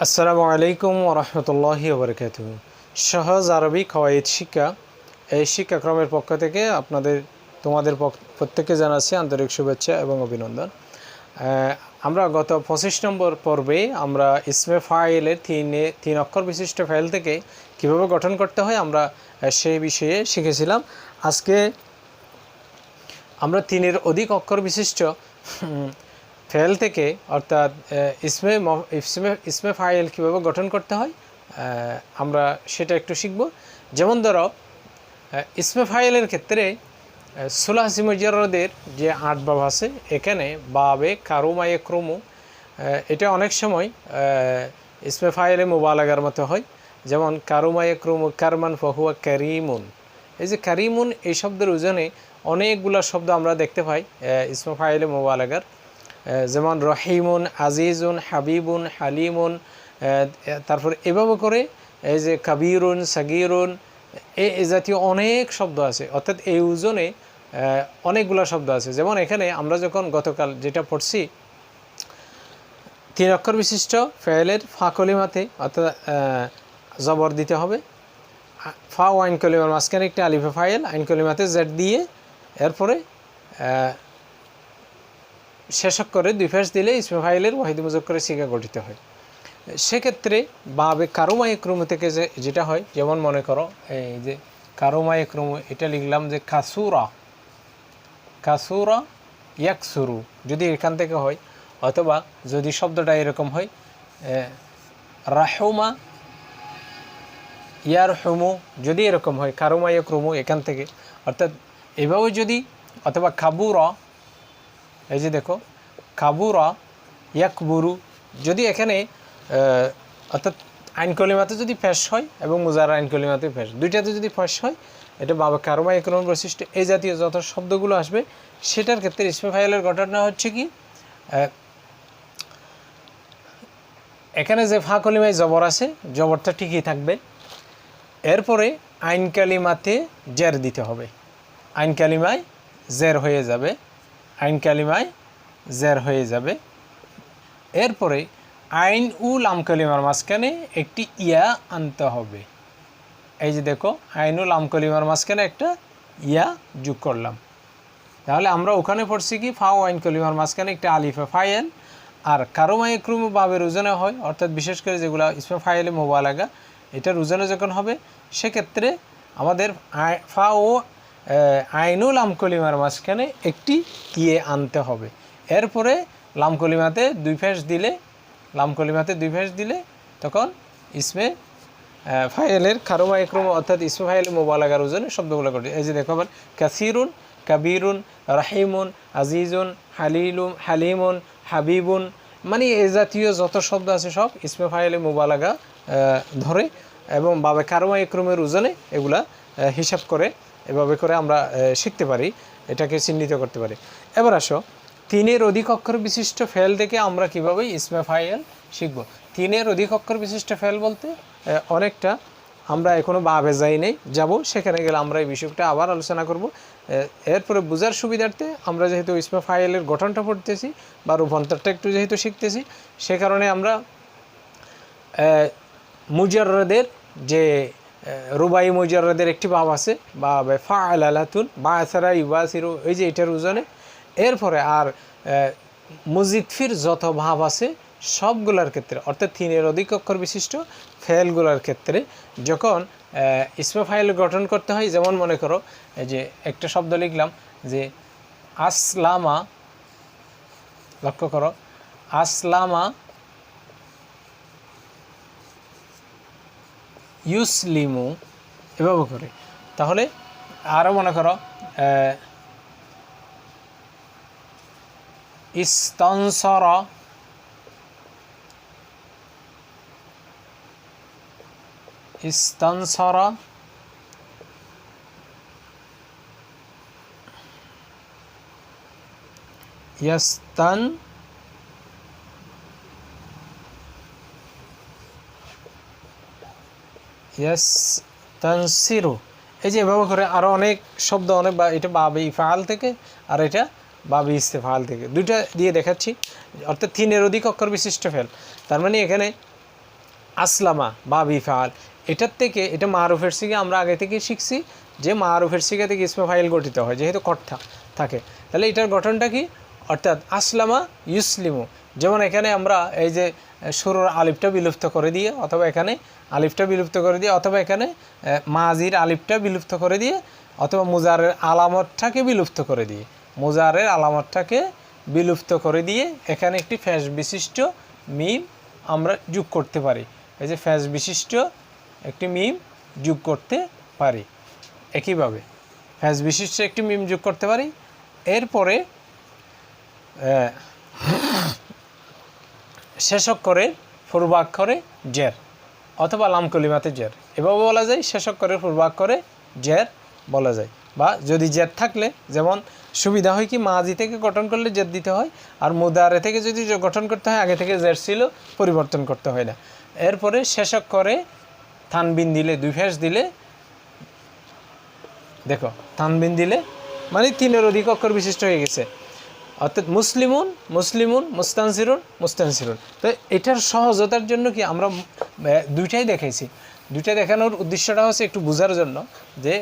আসসালামু আলাইকুম ওরহমতুল্লাহি ওবরকাত সহজ আরবি কওয়াইদ শিক্ষা। এই শিক্ষাক্রমের পক্ষ থেকে আপনাদের, তোমাদের প্রত্যেককে জানাচ্ছি আন্তরিক শুভেচ্ছা এবং অভিনন্দন। আমরা গত পঁচিশ নম্বর পর্বে আমরা ইসমে ফাইলের তিনে, তিন অক্ষর বিশিষ্ট ফাইল থেকে কীভাবে গঠন করতে হয় আমরা সেই বিষয়ে শিখেছিলাম। আজকে আমরা তিনের অধিক অক্ষর বিশিষ্ট ফেল থেকে, অর্থাৎ ইসমে ইসমে ইসমে ফাইল কীভাবে গঠন করতে হয় আমরা সেটা একটু শিখব। যেমন ধরো ইসমে ফাইলের ক্ষেত্রে সুলাহাসি মুজারদের যে আট বাব আছে, এখানে বাবে কারুমায়ে ক্রমু এটা অনেক সময় ইসমে ফাইলে মোবালাগার মতো হয়। যেমন কারুমায়ে ক্রমু কারমান ফহুয়া ক্যারিমুন এই যে কারিমুন, এই শব্দের ওজনে অনেকগুলো শব্দ আমরা দেখতে পাই ইসমে ফাইলে মোবালাগার। যেমন রহিমুন, আজিজুন, হাবিবুন, হালিমুন তারপর এভাবে করে এই যে কাবিরুন, সাগিরুন, এ এ জাতীয় অনেক শব্দ আছে। অর্থাৎ এই ওজনে অনেকগুলো শব্দ আছে। যেমন এখানে আমরা যখন গতকাল যেটা পড়ছি, তিন অক্ষর বিশিষ্ট ফেলের ফা কলিমাতে, অর্থাৎ জবর দিতে হবে। ফা ও আইন কলিমার মাঝখানে একটা আলিফে ফাইল, আইন কলিমাতে জেড দিয়ে, এরপরে আহ, শেষ অক্ষরে দুই ফেস দিলে ইসমে ফাইলের ওয়াহিদ মুজক্করে শিকা গঠিত হয়। সেক্ষেত্রে বাবে কারোমায় ক্রম থেকে যে যেটা হয় যেমন মনে করো এই যে কারোমায় ক্রম এটা লিখলাম যে কাসুরা কাসুরা ইয়াকসুরু যদি এখান থেকে হয় অথবা যদি শব্দটা এরকম হয় রাহুমা ইয়ার হুমু যদি এরকম হয় কারোমায় ক্রমু এখান থেকে অর্থাৎ এভাবে যদি অথবা কাবুরা এই যে দেখো, কাবুরা ইয়াকবুরু, যদি এখানে অর্থাৎ আইন কলিমাতে যদি ফেস হয় এবং মুজার আইন কলিমাতে ফেস দুইটাতে যদি ফেস হয়, এটা বাবা কারমা একরম বৈশিষ্ট্য, এই জাতীয় যত শব্দগুলো আসবে, সেটার ক্ষেত্রে ইসমে ফাইলের ঘটনা হচ্ছে কি? এখানে যে ফা কলিমায় জবর আছে, জবরটা ঠিকই থাকবে। এরপরে আইন কালিমাতে জের দিতে হবে। আইন কালিমায় জের হয়ে যাবে। আইন কালিমায় জের হয়ে যাবে। এরপরে আইন উ লাম কালিমার মাঝখানে একটি ইয়া আনতে হবে। এই যে দেখো আইনুল লাম কালিমার মাঝখানে একটা ইয়া যোগ করলাম। তাহলে আমরা ওখানে পড়ছি কি, ফাও আইন কলিমার মাঝখানে একটা আলিফা ফাইল, আর কারও মায়ে ক্রম বাবের ওজনে হয়, অর্থাৎ বিশেষ করে যেগুলো ইসমে ফাইলে মোবাইল মোবালাগা এটার ওজনে যখন হবে, সেক্ষেত্রে আমাদের ফা ও আইনুল লাম কলিমার মাঝখানে একটি ইয়ে আনতে হবে। এরপরে লামকলিমাতে দুই ফেস দিলে লাম কলিমাতে দুই ফেস দিলে তখন ইসমে ফাইলের খারোমা একরম অর্থাৎ ইসমে ফাইল মোবালাগার ওজনে শব্দগুলো করে এই যে দেখো আবার, কাসিরুন, কাবিরুন, রাহিমুন, আজিজুন, হালিলুম, হালিমুন, হাবিবুন মানে এ জাতীয় যত শব্দ আছে সব ইসমে ফাইলে মোবালাগা ধরে এবং বাবে কারোমা একরমের ওজনে এগুলা হিসাব করে এভাবে করে আমরা শিখতে পারি এটাকে চিহ্নিত করতে পারি। এবার আসো তিনের অধিক অক্ষর বিশিষ্ট ফেল থেকে আমরা কীভাবে ইসমে ফাইল শিখব? তিনের অধিক অক্ষর বিশিষ্ট ফেল বলতে অনেকটা আমরা এখনও বাবে যাই নেই যাব সেখানে গেলে আমরা এই বিষয়টা আবার আলোচনা করব। এরপরে বোঝার সুবিধার্থে আমরা যেহেতু ইসমে ফাইলের গঠনটা পড়তেছি বা রূপান্তরটা একটু যেহেতু শিখতেছি সে কারণে আমরা আহ, মুজাররদের যে রুবাই মুজাররদের একটি ভাব আছে বা ফা আল আলাতুন বা আসারা এছাড়া ইউবাসিরু এই যে এটার ওজনে। এরপরে আর মুজিদফির যত ভাব আছে সবগুলোর ক্ষেত্রে অর্থাৎ তিনের অধিক অক্ষর বিশিষ্ট ফেলগুলোর ক্ষেত্রে যখন আহ, ফাইল গঠন করতে হয় যেমন মনে করো যে একটা শব্দ লিখলাম যে আসলামা লক্ষ্য করো আসলামা ইউসলিমু এভাবে করে। তাহলে আরও মনে করো ইস্তনসর ইস্তনসর ইয়াস্তান ইয়াস তানসিরু। এই যে এভাবে করে আরও অনেক শব্দ, অনেক বা এটা বাবে ইফাল থেকে আর এটা বাবে ইস্তেফাল থেকে। দুইটা দিয়ে দেখাচ্ছি, অর্থাৎ তিনের অধিক অক্ষর বিশিষ্ট ফেল। তার মানে এখানে আসলামা বা বিফাল এটার থেকে এটা মারুফের সিগে আমরা আগে থেকে শিখছি যে মারুফের সিগে থেকে ইসমে ফাইল গঠিত হয়, যেহেতু কর্তা থাকে। তাহলে এটার গঠনটা কি? অর্থাৎ আসলামা ইউসলিমু। যেমন এখানে আমরা এই যে শুরুর আলিফটা বিলুপ্ত করে দিয়ে অথবা এখানে আলিফটা বিলুপ্ত করে দিয়ে, অথবা এখানে মাজির আলিফটা বিলুপ্ত করে দিয়ে, অথবা মুজারের আলামতটাকে বিলুপ্ত করে দিয়ে। মুজারের আলামতটাকে বিলুপ্ত করে দিয়ে এখানে একটি ফ্যাস বিশিষ্ট মিম আমরা যোগ করতে পারি। এই যে ফ্যাস বিশিষ্ট একটি মিম যোগ করতে পারি। একইভাবে ফ্যাস বিশিষ্ট একটি মিম যোগ করতে পারি। এরপরে শেষক করে, পূর্বাক্ষরে জের। অথবা লাম কলিমাতে জের। এভাবে বলা যায়, শেষক করে পূর্বাক্ষরে জের বলা যায়। বা যদি জের থাকলে, যেমন সুবিধা হয় কি মাজি থেকে গঠন করলে জের দিতে হয়, আর মুদারে থেকে যদি গঠন করতে হয়, আগে থেকে জের ছিল, পরিবর্তন করতে হয় না। এরপরে শেষক করে থানবিন দিলে দুই ফেস দিলে, দেখো থানবিন দিলে মানে তিনের অধিক অক্ষর বিশিষ্ট হয়ে গেছে। অর্থাৎ মুসলিমুন মুসলিমুন, মুস্তানসিরুন মুস্তানসিরুন। তো এটার সহজতার জন্য কি আমরা দুইটাই দেখাইছি। দুইটা দেখানোর উদ্দেশ্যটা হচ্ছে একটু বোঝার জন্য যে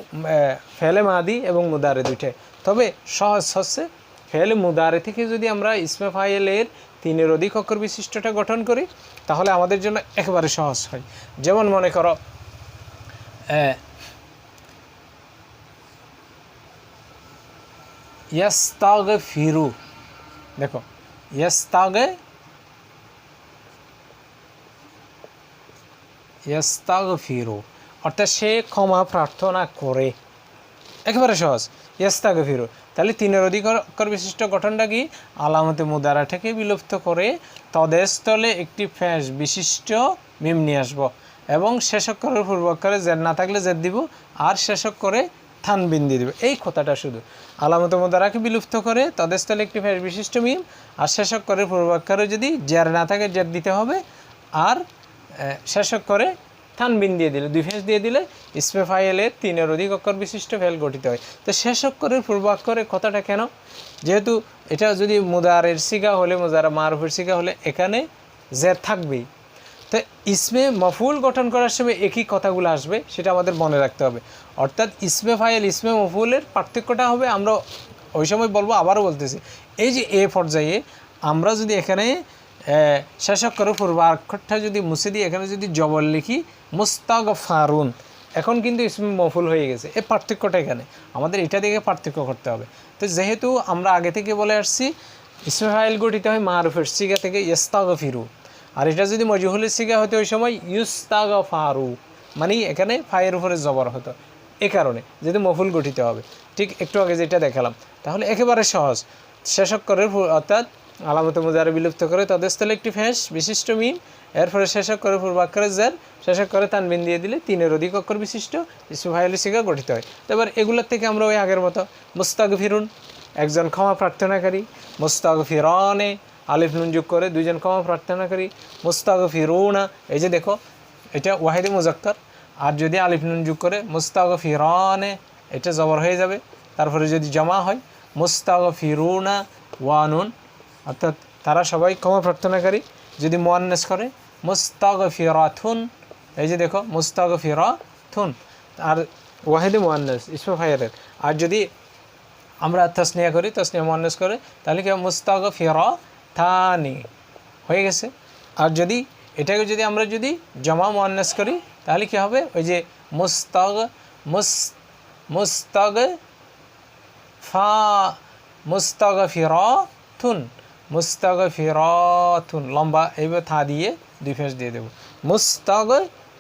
ফেলে মাদি এবং মুদারে দুইটাই। তবে সহজ হচ্ছে ফেলে মুদারে থেকে যদি আমরা ইসমে ফাইলের তিনের অধিক অক্ষর বিশিষ্টটা গঠন করি, তাহলে আমাদের জন্য একেবারে সহজ হয়। যেমন মনে করো ইয়াস্তাগে ফিরু দেখো ইয়াস্তাগে ইয়াস্তাগে ফিরু অর্থাৎ সে ক্ষমা প্রার্থনা করে। একেবারে সহজ ইয়াস্তাগে ফিরু তাহলে তিনের অধিক অক্ষর বিশিষ্ট গঠনটা কি? আলামতে মুদারা থেকে বিলুপ্ত করে তদেস্থলে একটি ফ্যাস বিশিষ্ট মিম নিয়ে আসব। এবং শেষ অক্ষরের পূর্ব অক্ষরে জেদ না থাকলে জেদ দিব, আর শেষ অক্ষরে থানবিন দিয়ে দেবে। এই কথাটা শুধু। আলামত মোদারাকে বিলুপ্ত করে তদেস্থলে একটি ফ্যাস বিশিষ্ট মিম আর শেষক অক্ষরের পূর্ব অক্ষরে যদি জের না থাকে জেদ দিতে হবে। আর আহ, শেষ অক্ষরে থানবিন দিয়ে দিলে দুই ফেস দিয়ে দিলে ইসমে ফাইলের তিনের অধিক অক্ষর বিশিষ্ট ফেল গঠিত হয়। তো শেষ অক্ষরের পূর্বাক্ষরের কথাটা কেন? যেহেতু এটা যদি মুদারের সিগা হলে মুদারা মারুফের সিগা হলে এখানে জের থাকবেই। তো ইসমে মফুল গঠন করার সময় একই কথাগুলো আসবে, সেটা আমাদের মনে রাখতে হবে। অর্থাৎ ইসমে ফাইল, ইসমে মফুলের পার্থক্যটা হবে, আমরা ওই সময় বলব, আবারও বলতেছি। এই যে এ পর্যায়ে আমরা যদি এখানে শেষ অক্ষরের পূর্বাক্ষরটা যদি মুছে দিই, এখানে যদি জবর লিখি মুস্তাগ ফারুন এখন কিন্তু ইসমে মফুল হয়ে গেছে। এই পার্থক্যটা এখানে। আমাদের এটা দিকে পার্থক্য করতে হবে। তো যেহেতু আমরা আগে থেকে বলে আসছি, ইসমে ফাইল গঠিত হয় মারুফের সিগা থেকে ইস্তাগ ফিরু আর এটা যদি মজহুলের সিগা হতো ওই সময় ইউস্তাগ ফারু মানে এখানে ফায়ের উপরে জবর হতো। এ কারণে যদি মফুল গঠিত হবে। ঠিক একটু আগে যেটা দেখালাম, তাহলে একেবারে সহজ। শেষক্করের অর্থাৎ আলামত মুজারে বিলুপ্ত করে তাদের স্থলে একটি ফ্যাস বিশিষ্ট মিম, এরপরে শেষক্করের পূর্বাক্ষরের জের শেষক্করে তানবিন দিয়ে দিলে তিনের অধিক অক্ষর বিশিষ্ট ইসুফাইল সিগা গঠিত হয়। তো এবার এগুলোর থেকে আমরা ওই আগের মতো মুস্তাক ফিরুন একজন ক্ষমা প্রার্থনাকারী মুস্তাক ফিরনে আলিফ নুন যোগ করে দুইজন ক্ষমা প্রার্থনাকারী মুস্তাক ফিরুনা এই যে দেখো, এটা ওয়াহিদে মুজাক্কার। আর যদি আলিফ নুন যোগ করে মুস্তাক ফিরনে এটা জবর হয়ে যাবে। তারপরে যদি জমা হয় মুস্তাক ফিরুনা ওয়ানুন অর্থাৎ তারা সবাই ক্ষমা প্রার্থনাকারী যদি মোয়ান্নেস করে মুস্তাক ফিরাথুন এই যে দেখো মুস্তাক ফিরাথুন আর ওয়াহিদে মোয়ান্নেস, ইসমা আর যদি আমরা তসনিয়া করি, তসনিয়া মোয়ান্নেস করে, তাহলে কি? মুস্তাক ফিরা থানি হয়ে গেছে। আর যদি এটাকে যদি আমরা যদি জমা মোয়ান্নেস করি, তাহলে কি হবে? ওই যে মুস্তাগ, মুস, মুস্তাগ ফা মুস্তাগ ফিরাথুন মুস্তাগ ফিরাথুন লম্বা এইভাবে থা দিয়ে দুই ফেস দিয়ে দেবো। মুস্তাগ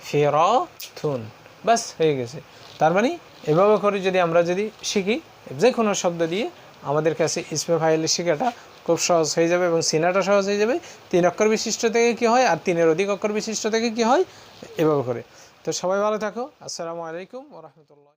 ফিরাথুন ব্যাস, হয়ে গেছে। তার মানে এভাবে করে যদি আমরা যদি শিখি, যে কোনো শব্দ দিয়ে আমাদের কাছে ইসমে ফাইল শেখাটা খুব সহজ হয়ে যাবে এবং সিনাটা সহজ হয়ে যাবে। তিন অক্ষর বিশিষ্ট থেকে কি হয়? আর তিনের অধিক অক্ষর বিশিষ্ট থেকে কি হয়? এভাবে করে। তো সবাই ভালো থাকো। আসসালামু আলাইকুম রহমতুল্লাহ।